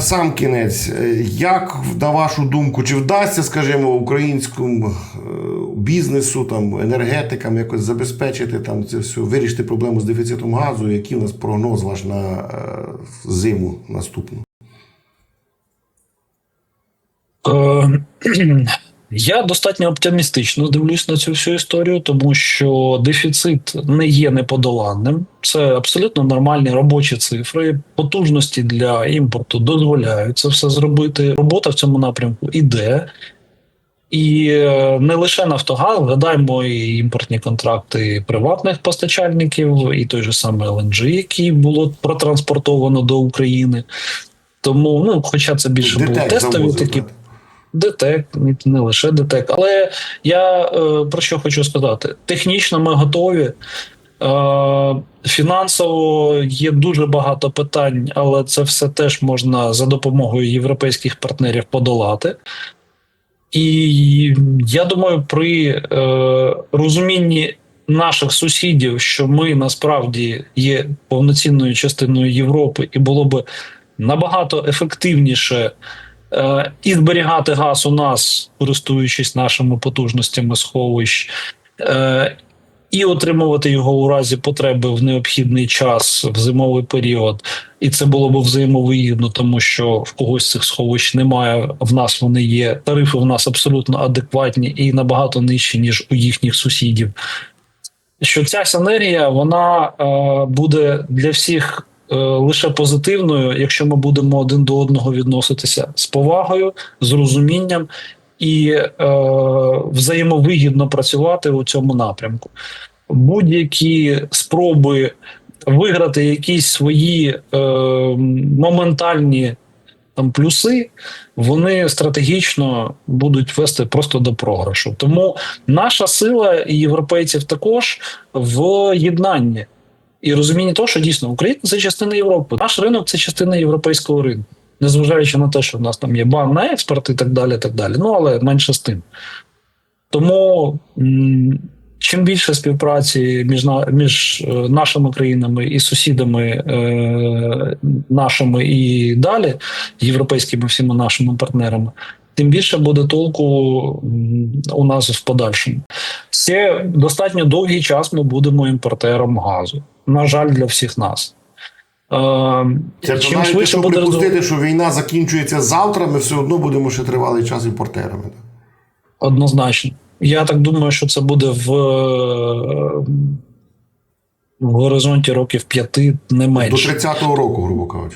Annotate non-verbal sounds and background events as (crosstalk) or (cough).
на сам кінець, е, як на вашу думку, чи вдасться, скажімо, українському е, бізнесу, там, енергетикам якось забезпечити там це все, вирішити проблему з дефіцитом газу? Який у нас прогноз ваш на е, зиму наступну? (clears throat) Я достатньо оптимістично дивлюсь на цю всю історію, тому що дефіцит не є неподоланним. Це абсолютно нормальні робочі цифри. Потужності для імпорту дозволяють це все зробити. Робота в цьому напрямку іде. І е, не лише Нафтогаз, згадаємо і імпортні контракти приватних постачальників, і той же самий LNG, який було протранспортовано до України. Тому, ну, хоча це більше були тестові такі так. ДТЕК, не- лише ДТЕК. Але я е, про що хочу сказати: технічно ми готові. Е, фінансово є дуже багато питань, але це все теж можна за допомогою європейських партнерів подолати. І я думаю, при е, розумінні наших сусідів, що ми насправді є повноцінною частиною Європи, і було би набагато ефективніше і зберігати газ у нас, користуючись нашими потужностями сховищ, е, і отримувати його у разі потреби в необхідний час в зимовий період. І це було б взаємовигідно, тому що в когось цих сховищ немає. В нас вони є. Тарифи в нас абсолютно адекватні і набагато нижчі, ніж у їхніх сусідів. Що ця синергія вона е, буде для всіх е, лише позитивною, якщо ми будемо один до одного відноситися з повагою, з розумінням і е, взаємовигідно працювати у цьому напрямку. Будь-які спроби виграти якісь свої е, моментальні там плюси, вони стратегічно будуть вести просто до програшу. Тому наша сила і європейців також в єднанні і розумінні того, що дійсно Україна це частина Європи. Наш ринок це частина європейського ринку, незважаючи на те, що в нас там є бан на експорт і так далі. так далі. Ну але менше з тим. Тому чим більше співпраці між, між е, нашими країнами і сусідами е, нашими і далі, європейськими всіма нашими партнерами, тим більше буде толку у нас в подальшому. Ще достатньо довгий час ми будемо імпортером газу. На жаль, для всіх нас. Е, Це чим навіть швидше буде припустити, що війна закінчується завтра, ми все одно будемо ще тривалий час імпортерами. Однозначно. Я так думаю, що це буде в, в горизонті років п'яти, не менше. До 30-го року, грубо кажучи.